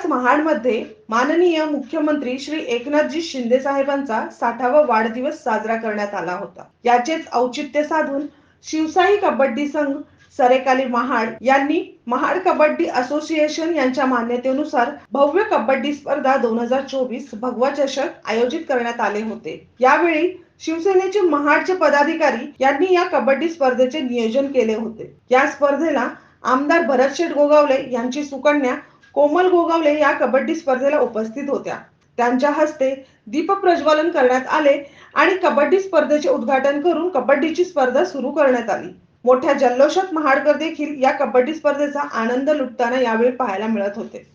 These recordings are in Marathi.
याच महाडमध्ये माननीय मुख्यमंत्री श्री एकनाथजी शिंदे साहेबांचा साठावा वाढदिवस साजरा करण्यात आला होता. याचेच औचित्य साधून शिवसाई कबड्डी संघ सरेकाली महाड यांनी महाड कबड्डी असोसिएशन यांच्या मान्यतेनुसार भव्य कबड्डी स्पर्धा दोन हजार चोवीस भगवा चषक आयोजित करण्यात आले होते. यावेळी शिवसेनेचे महाडचे पदाधिकारी यांनी या कबड्डी स्पर्धेचे नियोजन केले होते. या स्पर्धेला आमदार भरत शेठ गोगावले यांची सुकन्या कोमल गोगावले या कबड्डी स्पर्धेला उपस्थित होत्या. त्यांच्या हस्ते दीप प्रज्वलन करण्यात आले आणि कबड्डी स्पर्धेचे उद्घाटन करून कबड्डीची स्पर्धा सुरू करण्यात आली. मोठ्या जल्लोषात महाडकर देखील या कबड्डी स्पर्धेचा आनंद लुटताना यावेळी पाहायला मिळत होते.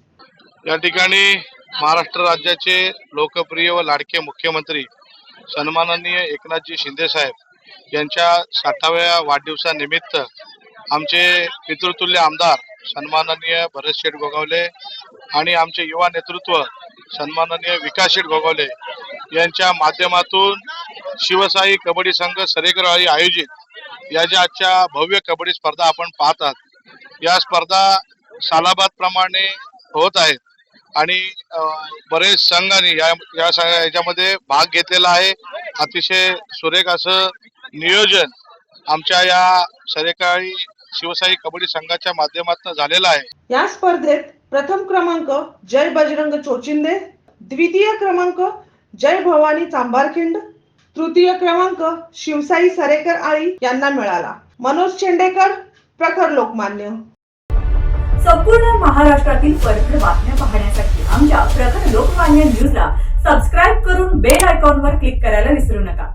या ठिकाणी महाराष्ट्र राज्याचे लोकप्रिय व लाडके मुख्यमंत्री सन्माननीय एकनाथजी शिंदे साहेब यांच्या साठाव्या वाढदिवसानिमित्त आमचे पितृतुल्य आमदार सन्माननीय भरत शेठ गोगावले आणि आमचे युवा नेतृत्व सन्माननीय विकास शेठ गोगावले यांच्या माध्यमातून शिवसाई कबड्डी संघ सरेकरवाडी आयोजित या ज्या आजच्या भव्य कबड्डी स्पर्धा आपण पाहतात या स्पर्धा सालाबाद प्रमाणे होत आहेत आणि बरेच संघांनी या या याच्यामध्ये भाग घेतलेला आहे. अतिशय सुरेख असं नियोजन आमच्या या सरेकाळी शिवसाई कबड्डी संघाच्या माध्यमातून झालेलं आहे. या स्पर्धेत प्रथम क्रमांक जय बजरंग चोचिंदे द्वितीय क्रमांक जय भवानी चांभारखिंड तृतीय क्रमांक शिवसाई सरेकर आळी यांना मिळाला. मनोज चेंडेकर प्रखर लोकमान्य. संपूर्ण महाराष्ट्रातील परखड बातम्या पाहण्यासाठी आमच्या प्रखर लोकमान्य न्यूजला सबस्क्राईब करून बेल आयकॉनवर क्लिक करायला विसरू नका.